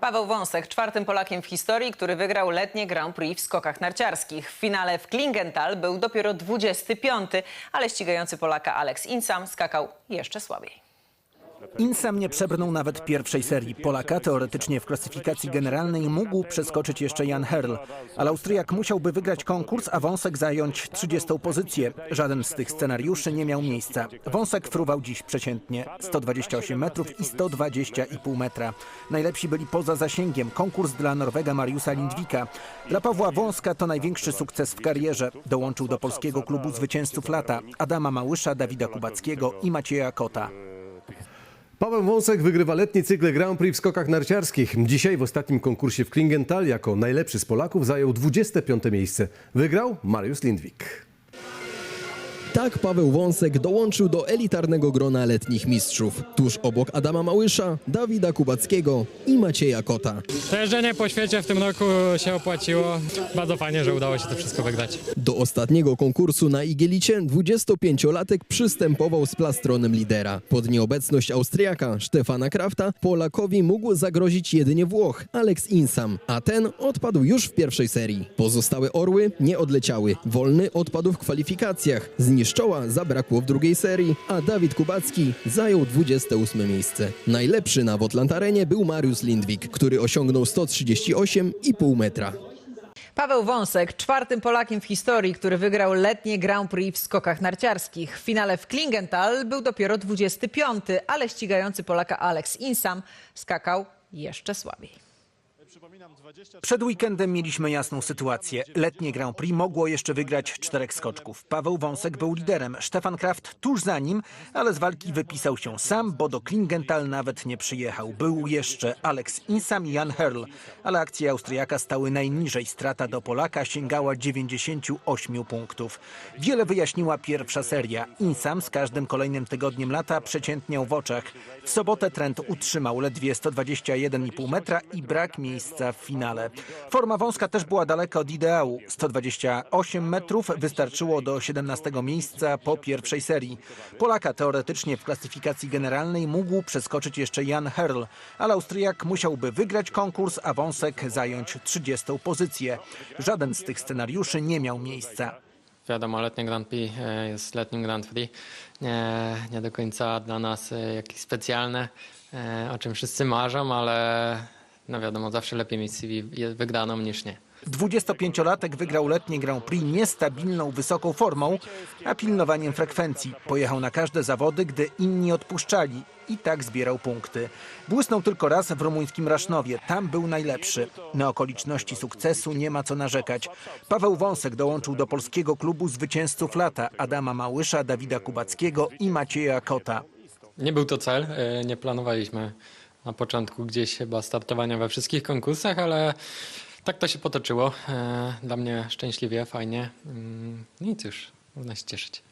Paweł Wąsek, czwartym Polakiem w historii, który wygrał letnie Grand Prix w skokach narciarskich. W finale w Klingenthal był dopiero 25, ale ścigający Polaka Alex Insam skakał jeszcze słabiej. Insam nie przebrnął nawet pierwszej serii. Polaka teoretycznie w klasyfikacji generalnej mógł przeskoczyć jeszcze Jan Herl, ale Austriak musiałby wygrać konkurs, a Wąsek zająć 30 pozycję. Żaden z tych scenariuszy nie miał miejsca. Wąsek fruwał dziś przeciętnie 128 metrów i 120,5 metra. Najlepsi byli poza zasięgiem. Konkurs dla Norwega Mariusa Lindwika. Dla Pawła Wąska to największy sukces w karierze. Dołączył do polskiego klubu zwycięzców lata Adama Małysza, Dawida Kubackiego i Macieja Kota. Paweł Wąsek wygrywa letni cykl Grand Prix w skokach narciarskich. Dzisiaj w ostatnim konkursie w Klingenthal jako najlepszy z Polaków zajął 25 miejsce. Wygrał Mariusz Lindwik. Tak Paweł Wąsek dołączył do elitarnego grona letnich mistrzów. Tuż obok Adama Małysza, Dawida Kubackiego i Macieja Kota. To jeżdżenie po świecie w tym roku się opłaciło. Bardzo fajnie, że udało się to wszystko wygrać. Do ostatniego konkursu na Igielicie 25-latek przystępował z plastronem lidera. Pod nieobecność Austriaka Stefana Krafta Polakowi mógł zagrozić jedynie Włoch Alex Insam, a ten odpadł już w pierwszej serii. Pozostałe orły nie odleciały. Wolny odpadł w kwalifikacjach. Z niszczoła zabrakło w drugiej serii, a Dawid Kubacki zajął 28 miejsce. Najlepszy na Wotland Arenie był Mariusz Lindwik, który osiągnął 138,5 metra. Paweł Wąsek, czwartym Polakiem w historii, który wygrał letnie Grand Prix w skokach narciarskich. W finale w Klingenthal był dopiero 25, ale ścigający Polaka Alex Insam skakał jeszcze słabiej. Przed weekendem mieliśmy jasną sytuację. Letnie Grand Prix mogło jeszcze wygrać czterech skoczków. Paweł Wąsek był liderem, Stefan Kraft tuż za nim, ale z walki wypisał się sam, bo do Klingenthal nawet nie przyjechał. Był jeszcze Alex Insam i Jan Herl, ale akcje Austriaka stały najniżej. Strata do Polaka sięgała 98 punktów. Wiele wyjaśniła pierwsza seria. Insam z każdym kolejnym tygodniem lata przeciętniał w oczach. W sobotę trend utrzymał ledwie 121,5 metra i brak miejsca w finale. Forma wąska też była daleka od ideału. 128 metrów wystarczyło do 17 miejsca po pierwszej serii. Polaka teoretycznie w klasyfikacji generalnej mógł przeskoczyć jeszcze Jan Herl, ale Austriak musiałby wygrać konkurs, a wąsek zająć 30 pozycję. Żaden z tych scenariuszy nie miał miejsca. Wiadomo, letnie Grand Prix e, jest letnim Grand Prix. Nie, nie do końca dla nas e, jakieś specjalne, e, o czym wszyscy marzą, ale no wiadomo, zawsze lepiej mieć CV wygraną niż nie. 25-latek wygrał letnie Grand Prix niestabilną, wysoką formą, a pilnowaniem frekwencji. Pojechał na każde zawody, gdy inni odpuszczali i tak zbierał punkty. Błysnął tylko raz w rumuńskim Rasznowie. Tam był najlepszy. Na okoliczności sukcesu nie ma co narzekać. Paweł Wąsek dołączył do polskiego klubu zwycięzców lata Adama Małysza, Dawida Kubackiego i Macieja Kota. Nie był to cel, e, nie planowaliśmy na początku gdzieś chyba startowania we wszystkich konkursach, ale tak to się potoczyło. E, Dla mnie szczęśliwie, fajnie. Mm, No i cóż, można się cieszyć.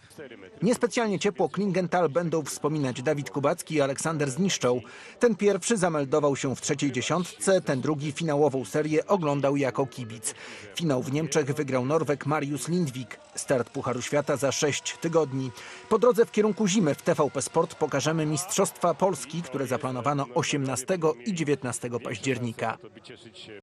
Niespecjalnie ciepło Klingenthal będą wspominać Dawid Kubacki i Aleksander Zniszczą. Ten pierwszy zameldował się w trzeciej dziesiątce, ten drugi finałową serię oglądał jako kibic. Finał w Niemczech wygrał Norweg Mariusz Lindwik. Start Pucharu Świata za sześć tygodni. Po drodze w kierunku zimy w TVP Sport pokażemy Mistrzostwa Polski, które zaplanowano 18 i 19 października.